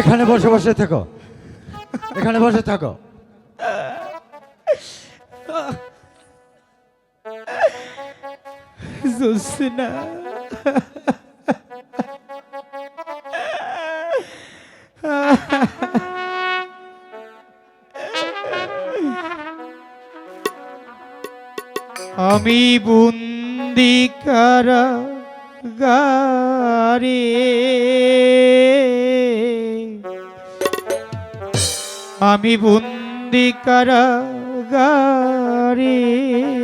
এখানে বসে বসে থেকো। না। আমি বুন্দি কারা গারে। আমি বুন্দি কারা গারে।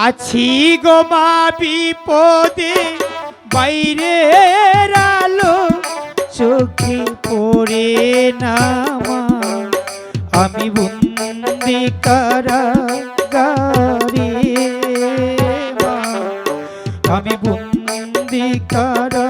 আছি গো মা বিপদে বাইরে রালো চোখে পড়ে নামা আমি বন্দি কারাগারে আমি বন্দি কারা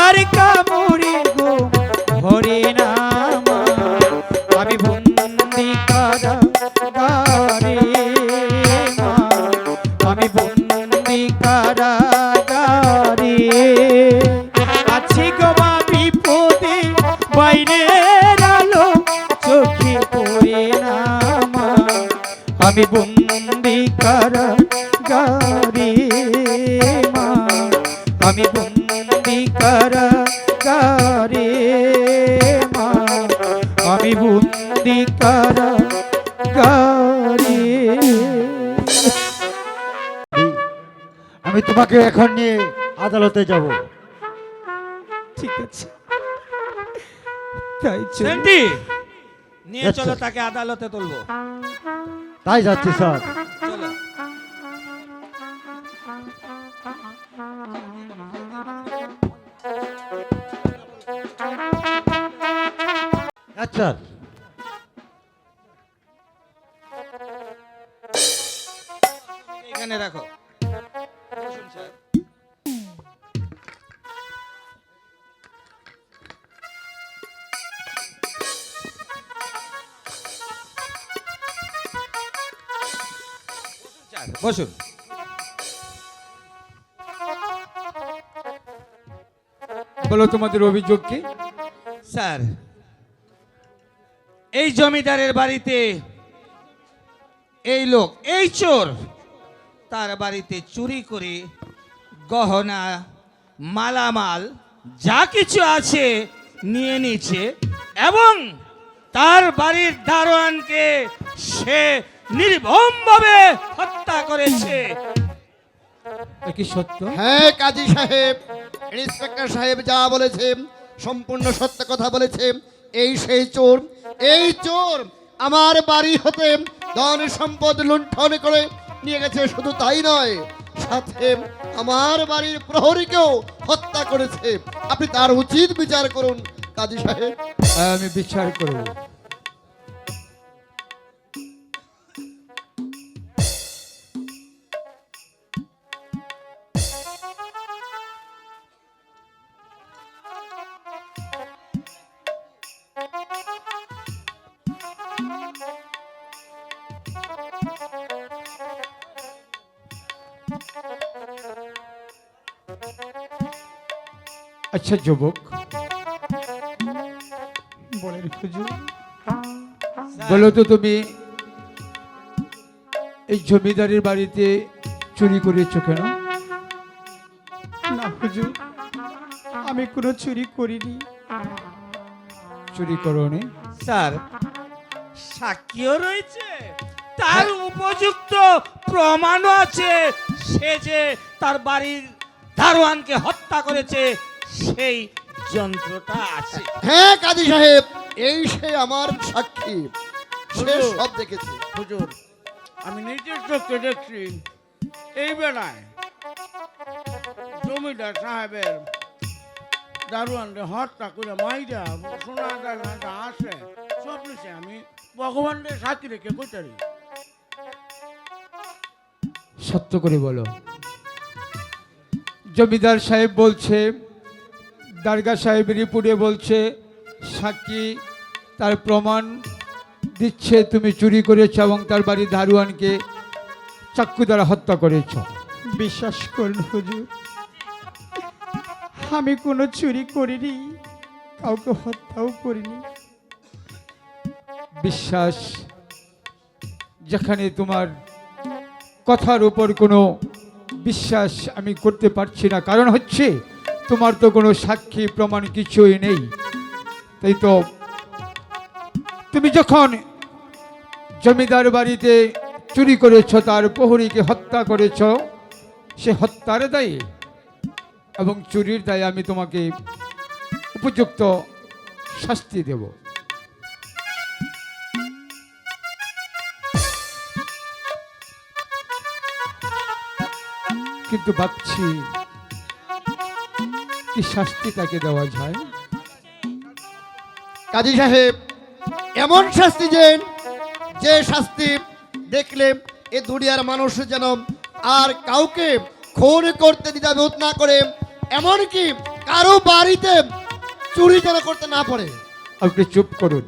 আমি বন্দি কর মা আমি বন্দি কর আমি তোমাকে এখন নিয়ে আদালতে যাব। ঠিক আছে। তাই নিয়ে। চলো তাকে আদালতে তুলবো। তাই যাচ্ছি স্যার। আচ্ছা। এখানে রাখো বসুন স্যার স্যার, বসুন। বলো তোমাদের অভিযোগ কি? স্যার এই জমিদারের বাড়িতে এই লোক, এই চোর, তার বাড়িতে চুরি করে গহনা, মালামাল, যা কিছু আছে নিয়ে নিচ্ছে এবং তার বাড়ির দারোয়ানকে সে নির্ভমভাবে হত্যা করেছে। কি সত্য? হ্যাঁ কাজী সাহেব, ইন্সপেক্টর সাহেব যা বলেছে, সম্পূর্ণ সত্য কথা বলেছে। এই সেই চোর এই চোর আমার বাড়ি হতে ধন সম্পদ লুণ্ঠন করে নিয়ে গেছে, শুধু তাই নয়, সাথে আমার বাড়ির প্রহরীকেও হত্যা করেছে। আপনি তার উচিত বিচার করুন, কাজী সাহেব। আমি বিচার করব। আচ্ছা যুবক। বলেন বলো তো তুমি এই জমিদারের বাড়িতে চুরি করেছ কেন? না হুজুর আমি কোনো চুরি করিনি। চুরি করনি? স্যার সাক্ষীও রয়েছে তার উপযুক্ত প্রমাণও আছে সে যে তার বাড়ির দারোয়ানকে হত্যা করেছে সেই যন্ত্রটা আছে। হ্যাঁ কাজী সাহেব এই সে আমার সাক্ষী। সে সব দেখেছে। হুজুর আমি নিজের চোখে দেখছি। এই বেলায় জমিদার সাহেবের দারুয়ানরে হত্যা করে মাইরা সোনা দানা আসে সব নিছে আমি ভগবানের সাথী রেখে কইতারি সত্য করে বলো। জমিদার সাহেব বলছে দারগা সাহেব রিপুটে বলছে সাক্ষী তার প্রমাণ দিচ্ছে তুমি চুরি করেছ এবং তার বাড়ির দারুয়ানকে চাক্কু দ্বারা হত্যা করেছ। বিশ্বাস করুন হুজুর আমি কোনো চুরি করিনি কাউকে হত্যাও করিনি। বিশ্বাস যেখানে তোমার কথার উপর কোনো বিশ্বাস আমি করতে পারছি না। কারণ হচ্ছে তোমার তো কোনো সাক্ষী, প্রমাণ কিছুই নেই। তাই তো তুমি যখন জমিদার বাড়িতে চুরি করেছ, তার প্রহরীকে হত্যা করেছ, সে হত্যার দায়ী এবং চুরির দায়ে আমি তোমাকে উপযুক্ত শাস্তি দেব। কিন্তু ভাবছি কি শাস্তি তাকে দেওয়া যায়? কাজী সাহেব এমন শাস্তি দেন যে শাস্তি দেখলে এ দুনিয়ার মানুষ যেন আর কাউকে খুন করতে দ্বিধাবোধ না করে এমনকি কারও বাড়িতে চুরি যেন করতে না পারে। আপনি চুপ করুন।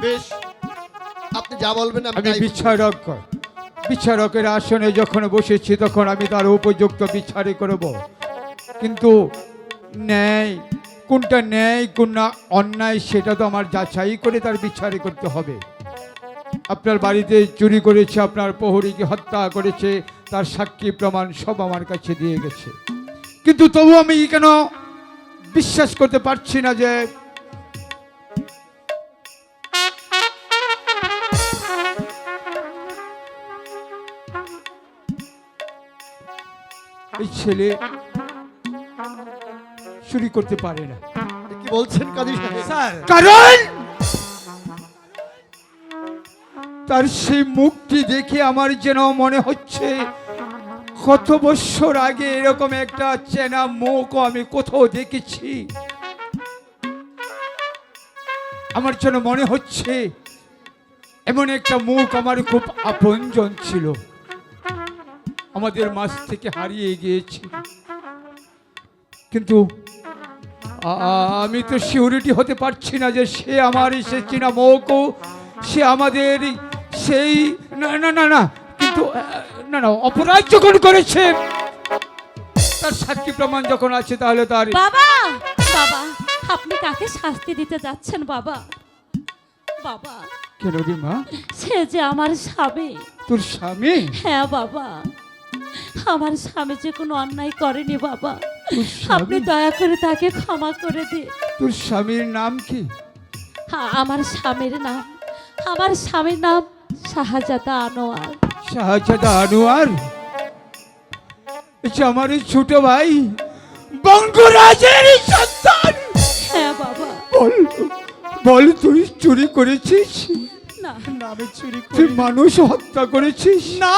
বেশ আপনি যা বলবেন আমি। বিচারক। বিচারকের আসনে যখন বসেছি তখন আমি তার উপযুক্ত বিচারই করব। কিন্তু ন্যায় কোনটা ন্যায় কোনটা অন্যায়, সেটা তো আমার যাচাই করে তার বিচারই করতে হবে। আপনার বাড়িতে চুরি করেছে, আপনার প্রহরীকে হত্যা করেছে, তার সাক্ষী প্রমাণ সব আমার কাছে দিয়ে গেছে। কিন্তু তবু আমি কেন বিশ্বাস করতে পারছি না যে ছেলে চুরি করতে পারে না। কি বলছেন কাজী স্যার। কারণ? তার সেই মুখটি দেখে আমার যেন মনে হচ্ছে কত বছর আগে এরকম একটা চেনা মুখ আমি কোথাও দেখেছি। আমার যেন মনে হচ্ছে এমন একটা মুখ আমার খুব আপনজন ছিল। আমাদের মাছ থেকে হারিয়ে গিয়েছে। কিন্তু আমি তো সিউরিটি হতে পারছি না যে সে আমার সে চীনা মৌকো। সে আমাদের সেই না না না না। কিন্তু না না অপরাধ যখন করেছে তার সাক্ষী প্রমাণ যখন আছে তাহলে তার বাবা! বাবা আপনি কাকে শাস্তি দিতে যাচ্ছেন বাবা? বাবা কেন রে মা? সে যে আমার স্বামী। তোর স্বামী? হ্যাঁ বাবা। আমার স্বামী যে কোনো অন্যায় করেনি বাবা। আপনি দয়া করে তাকে ক্ষমা করে দিন তোর স্বামীর নাম কি? হ্যাঁ, আমার স্বামীর নাম আমার স্বামীর নাম শাহজাদা আনোয়ার। শাহজাদা আনোয়ার? আমার ছোট ভাই বঙ্গরাজের সন্তান! হ্যাঁ বাবা। বল বল তুই চুরি করেছিস? না। না আমি চুরি তুই মানুষ হত্যা করেছিস? না।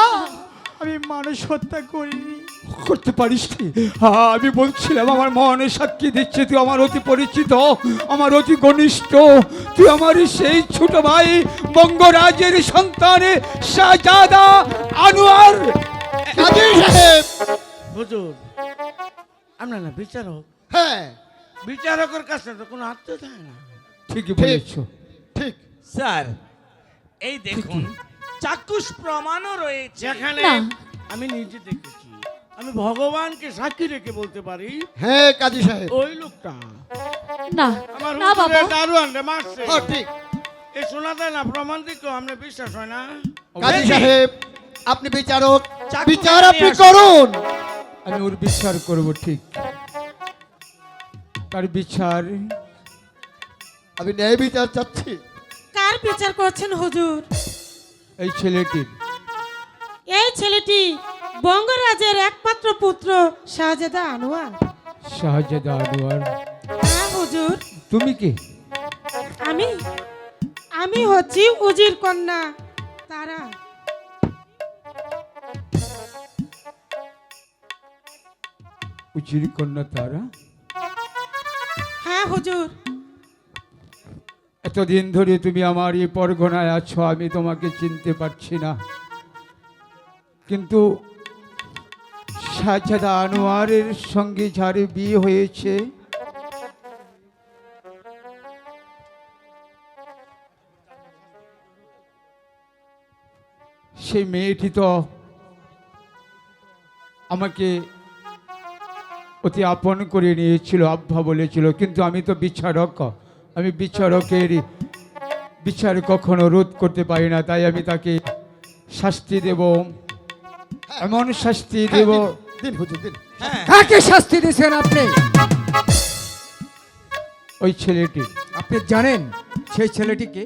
আমি মানুষ হত্যা করিনি। করতে পারিস নি? হ্যাঁ, আমি বলছিলাম আমার মনে সাক্ষী দিচ্ছে তুই আমার অতি পরিচিত আমার অতি ঘনিষ্ঠ তুই আমার সেই ছোট ভাই বঙ্গরাজের সন্তানে শাহজাদা আনোয়ার। কাজী সাহেব! হুজুর আমরা না বিচারক? হ্যাঁ। বিচারকের কাছে তো কোনো আত্মীয় থাকে না। ঠিকই বলেছ। ঠিক। স্যার এই দেখুন চাক্ষুষ প্রমাণও রয়েছে। যেখানে না। আমি নিজে দেখেছি। আমি ভগবানকে সাক্ষী রেখে বলতে পারি হ্যাঁ কাজী সাহেব। ওই লোকটা। না আমার না বাবা। রে মারছে। হ্যাঁ ঠিক। এই শোনা দেয় না প্রমাণ আমরা বিশ্বাস হয় না? কাজী সাহেব আপনি বিচারক বিচার আপনি করুন। আমি ওর বিচার করব ঠিক। তার বিচার? আমি ন্যায় বিচার চাচ্ছি। কার বিচার করছেন হুজুর? এই ছেলেটি এই ছেলেটি বঙ্গরাজের একমাত্র পুত্র শাহজাদা আনোয়ার। শাহজাদা আনোয়ার। হ্যাঁ হুজুর। তুমি কি? আমি আমি হচ্ছি উজির কন্যা তারা। উচির কন্যা তারা? হ্যাঁ হুজুর। এতদিন ধরে তুমি আমার এই পরগনায় আছো আমি তোমাকে চিনতে পারছি না। কিন্তু শাহজাদা আনোয়ারের সঙ্গে যার বিয়ে হয়েছে সেই মেয়েটি তো আমাকে অতি আপন করে নিয়েছিল আব্বা বলেছিল কিন্তু আমি তো বিচারক আমি বিচারকের বিচার কখনো রোধ করতে পারি না তাই আমি তাকে শাস্তি দেব এমন শাস্তি হ্যাঁ, দেব দিন, হুজুর দিন। হ্যাঁ। কাকে শাস্তি দিয়েছেন আপনি? ওই ছেলেটি। আপনি জানেন সেই ছেলেটিকে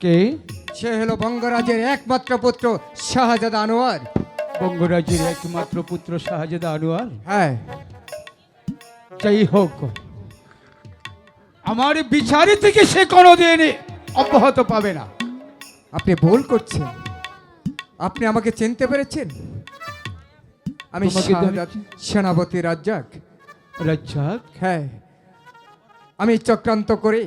কে? সে হলো বঙ্গরাজের একমাত্র পুত্র শাহজাদা আনোয়ার। বঙ্গরাজের একমাত্র পুত্র শাহজাদা আনোয়ার? হ্যাঁ। যাই হোক আমার বিচারে থেকে সে কোনো কোনোদিন অব্যাহত পাবে না। আপনি ভুল করছেন। আপনি আমাকে চিনতে পেরেছেন? আমি সেনাপতি রাজ্জাক। রাজ্জাক? হ্যাঁ। আমি চক্রান্ত করে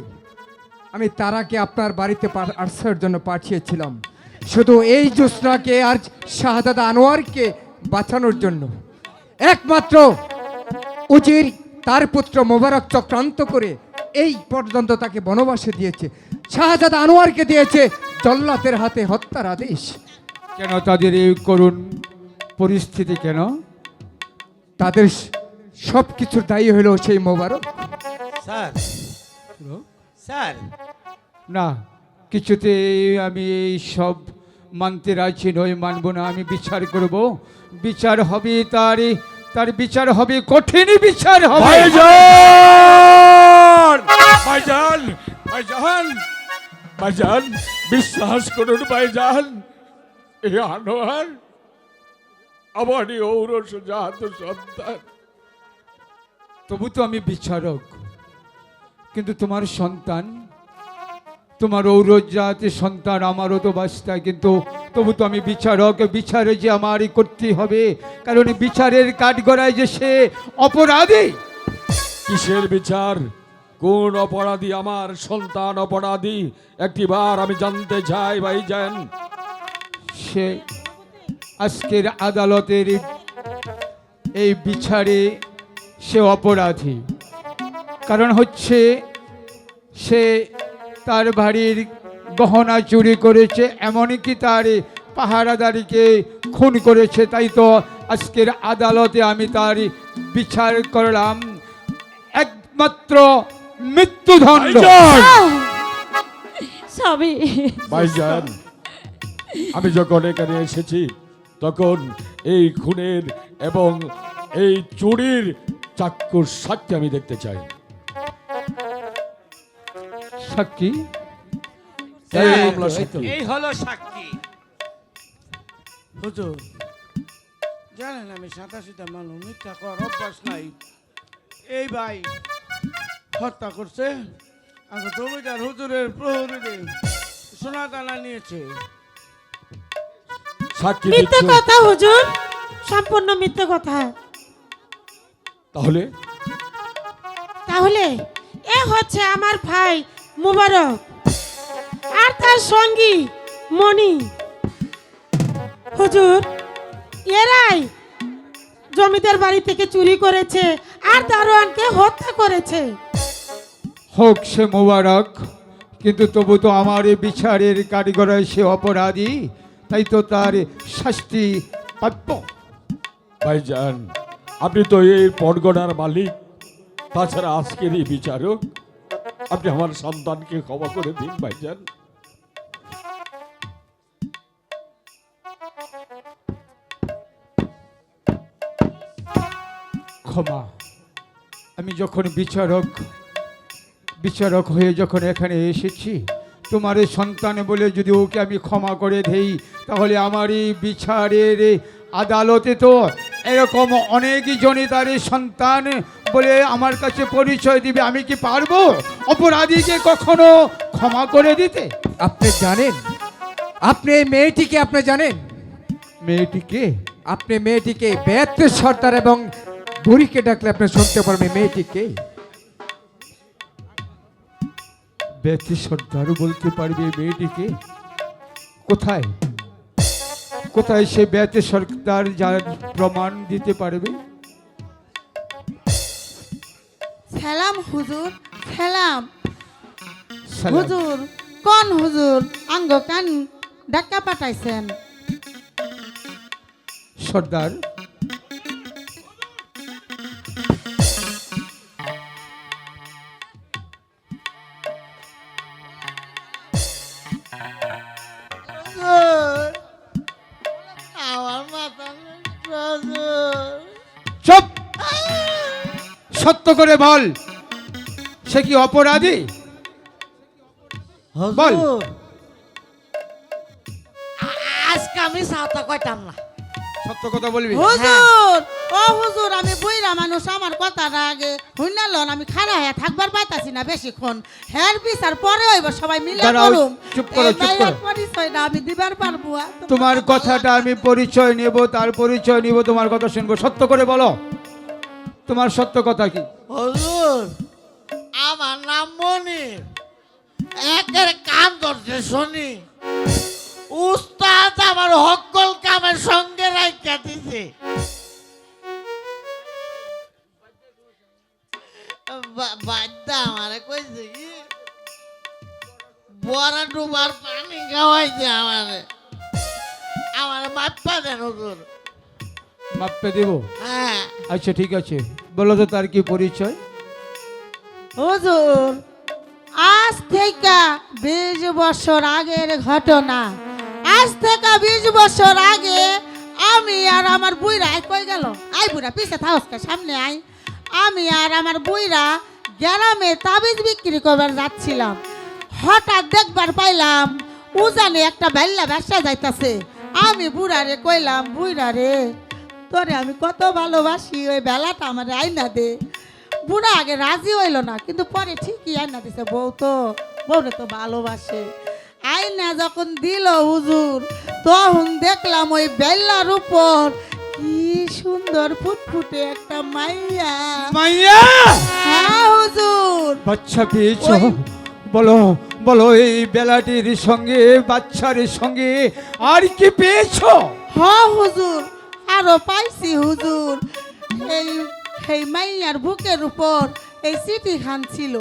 আমি তারাকে আপনার বাড়িতে আসার জন্য পাঠিয়েছিলাম। শুধু এই জোসনাকে আর শাহজাদা আনোয়ারকে বাঁচানোর জন্য। একমাত্র উজির তার পুত্র মোবারক চক্রান্ত করে এই পর্যন্ত তাকে বনবাসে দিয়েছে। শাহজাদা আনোয়ারকে দিয়েছে জল্লাতের হাতে হত্যার আদেশ। কেন তাদের এই করুণ পরিস্থিতি কেন? তাদের সব কিছুর দায়ী হলো সেই মোবারক? স্যার। স্যার। না কিছুতে আমি এই সব মানতে রাজি নই মানব না আমি বিচার করব। বিচার হবে তার তার বিচার হবে কঠিন বিচার হবে। ভাইজান! ভাইজান! ভাইজান! ভাইজান বিশ্বাস করুন ভাইজান। এই আনোয়ার আমারই ঔরস জাত সন্তান। তবু তো আমি বিচারক কিন্তু তোমার সন্তান তোমার ঔরজাতের সন্তান আমারও তো বাস্তা কিন্তু তবু তো আমি বিচারক বিচারে যে আমারই করতে হবে কারণ বিচারের কাঠগড়ায় যে সে অপরাধী। কিসের বিচার? কোন অপরাধী আমার সন্তান অপরাধী? একটিবার আমি জানতে চাই ভাইজান। সে আজকের আদালতের এই বিচারে সে অপরাধী। কারণ হচ্ছে সে তার বাড়ির গহনা চুরি করেছে এমনকি তার পাহারাদারিকে খুন করেছে। তাই তো আজকের আদালতে আমি তার বিচার করলাম। একমাত্র মৃত্যুদণ্ড। আমি যখন এখানে এসেছি তখন এই খুনের এবং এই চুরির চাক্ষুষ সাক্ষী আমি দেখতে চাই। সাক্ষী? এই হলো সাক্ষী। হুজুর জানেন আমি সাঁতা সিতা মানুষ মিথ্যা কর অভ্যাস নাই। এই ভাই হত্যা করছে আগে জমিদার হুজুরের প্রহরীরে সোনা দানা নিয়েছে। সাক্ষী মিথ্যে কথা হুজুর। সম্পূর্ণ মিথ্যে কথা। তাহলে? তাহলে এ হচ্ছে আমার ভাই মুবারক আর তার সঙ্গী মণি। হুজুর এরাই জমিদার বাড়ি থেকে চুরি করেছে আর দারোয়ানকে হত্যা করেছে। হোক সে মোবারক কিন্তু তবু তো আমার এই বিচারের কারিগরায় সে অপরাধী। তাই তো তার শাস্তি প্রাপ্য। ভাইজান আপনি তো এই পরগনার মালিক তাছাড়া আজকের এই বিচারক। আপনি আমার সন্তানকে ক্ষমা করে দিন ভাইজান ক্ষমা। আমি যখন বিচারক বিচারক হয়ে যখন এখানে এসেছি তোমার সন্তান বলে যদি ওকে আমি ক্ষমা করে দেই তাহলে আমার এই বিচারের আদালতে তো এরকম অনেকই জনই তার সন্তান বলে আমার কাছে পরিচয় দিবে আমি কি পারব অপরাধীকে কখনো ক্ষমা করে দিতে? আপনি জানেন? আপনি এই মেয়েটিকে আপনি জানেন? মেয়েটিকে আপনি মেয়েটিকে বেত সর্দার এবং বুড়িকে ডাকলে আপনি শুনতে পারবেন মেয়েটিকে ব্যথি সর্দারও বলতে পারবে মেয়েটিকে? কোথায়? কোথায় সে ব্যথি সর্দার যার প্রমাণ দিতে পারবে? সালাম হুজুর সালাম। সালাম। হুজুর কোন হুজুর? আঙ্গ কান ডাক্কা পাঠাইছেন। সর্দার সত্য করে বল। সে কি অপরাধী? বল। আজকে আমি সাঁতা কইতাম না। সত্য কথা বলবি? হুজুর ও হুজুর আমি বইরা মানুষ আমার আগে হুইনা লন আমি খাড়া হয়ে থাকবার পাইতাছি না বেশিক্ষণ। হের বিচার পরে হইব সবাই মিলে করুম। চুপ করো, চুপ করো। পরিচয়টা আমি দিবার পারব তোমার কথাটা আমি পরিচয় নেব তার পরিচয় নিব তোমার কথা শুনব। সত্য করে বলো। তোমার সত্য কথা কি? হুজুর, আমার নাম মনি একের কান ধরছে শুনি। উস্তাদ আমার হকল কামের সঙ্গে রাইখা দিছে। বাদ্যা আমারে কইছে কি? বড়া ডুবার পানি খাওয়াইছে আমারে। আমার মাপ্পা দেন, হুজুর। মাপে দেব? হ্যাঁ। আচ্ছা ঠিক আছে। বলো তো তার কি পরিচয়? হুজুর আজ থেকে বিশ বছর আগের ঘটনা। আজ থেকে বিশ বছর আগে আমি আর আমার বুইরা কই গেল? আই বুড়া পিছে থাকস সামনে আই আমি আর আমার বুইরা গ্রামে তাবিজ বিক্রি করবার যাচ্ছিলাম। হঠাৎ দেখবার পাইলাম উজানে একটা বেল্লা ব্যবসা যাইতাছে। আমি বুড়ারে কইলাম বুড়া রে তোরে আমি কত ভালোবাসি ওই বেলাটা আমার আইনা দে। বুড়া আগে রাজি হইল না কিন্তু পরে ঠিকই আইনা দিছে। বউ তো বউরে তো ভালোবাসে। আইনা যখন দিল হুজুর তখন দেখলাম ওই বেল্লার উপর কি সুন্দর ফুটফুটে একটা মাইয়া। মাইয়া! হ্যাঁ হুজুর। বাচ্চা পেয়েছ? বলো বলো এই বেলাটির সঙ্গে বাচ্চার সঙ্গে আর কি পেয়েছ? হ হুজুর। আরও পাইছি হুজুর। এই এই মাইয়ার বুকের উপর এই চিঠি খান ছিল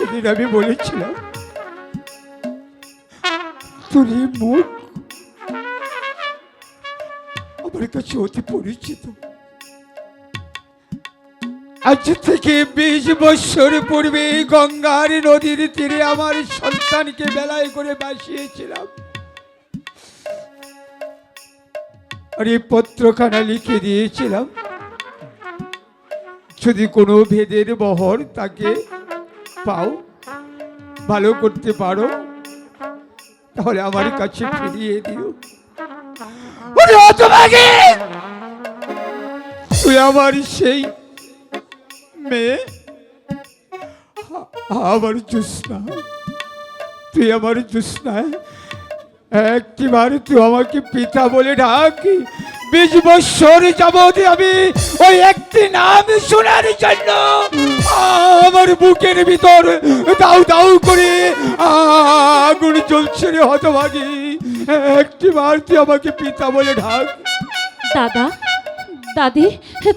সেদিন আমি বলেছিলাম এই মুখ আমার কাছে অতি পরিচিত। আজ থেকে বিশ বছর পূর্বে গঙ্গার নদীর তীরে আমার সন্তানকে বেলায় করে বাসিয়েছিলাম। আর এই পত্রখানা লিখে দিয়েছিলাম, যদি কোনো ভেদের বহর তাকে পাও, ভালো করতে পারো, তাহলে আমার কাছে ফিরিয়ে দিও। তুই আমার সেই মেয়ে, আমার জুসনা তুই আমার জুসনা একটিবার তুই আমাকে পিতা বলে ডাকি বিশ বছর যাবত আমি ওই একটি নাম শোনার জন্য আমার বুকের ভিতর দাউ দাউ করে আগুন জ্বলছে রে হতভাগী। একটি বার তুই আমাকে পিতা বলে ঢাক। দাদা দাদি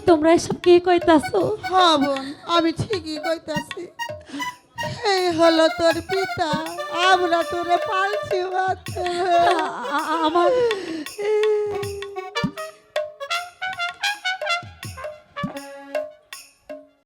তোমরা এসব কে কইতাছো? হ্যাঁ বোন আমি ঠিকই কইতাছি। এই হলো তোর পিতা আমরা তোরে পালছি আমার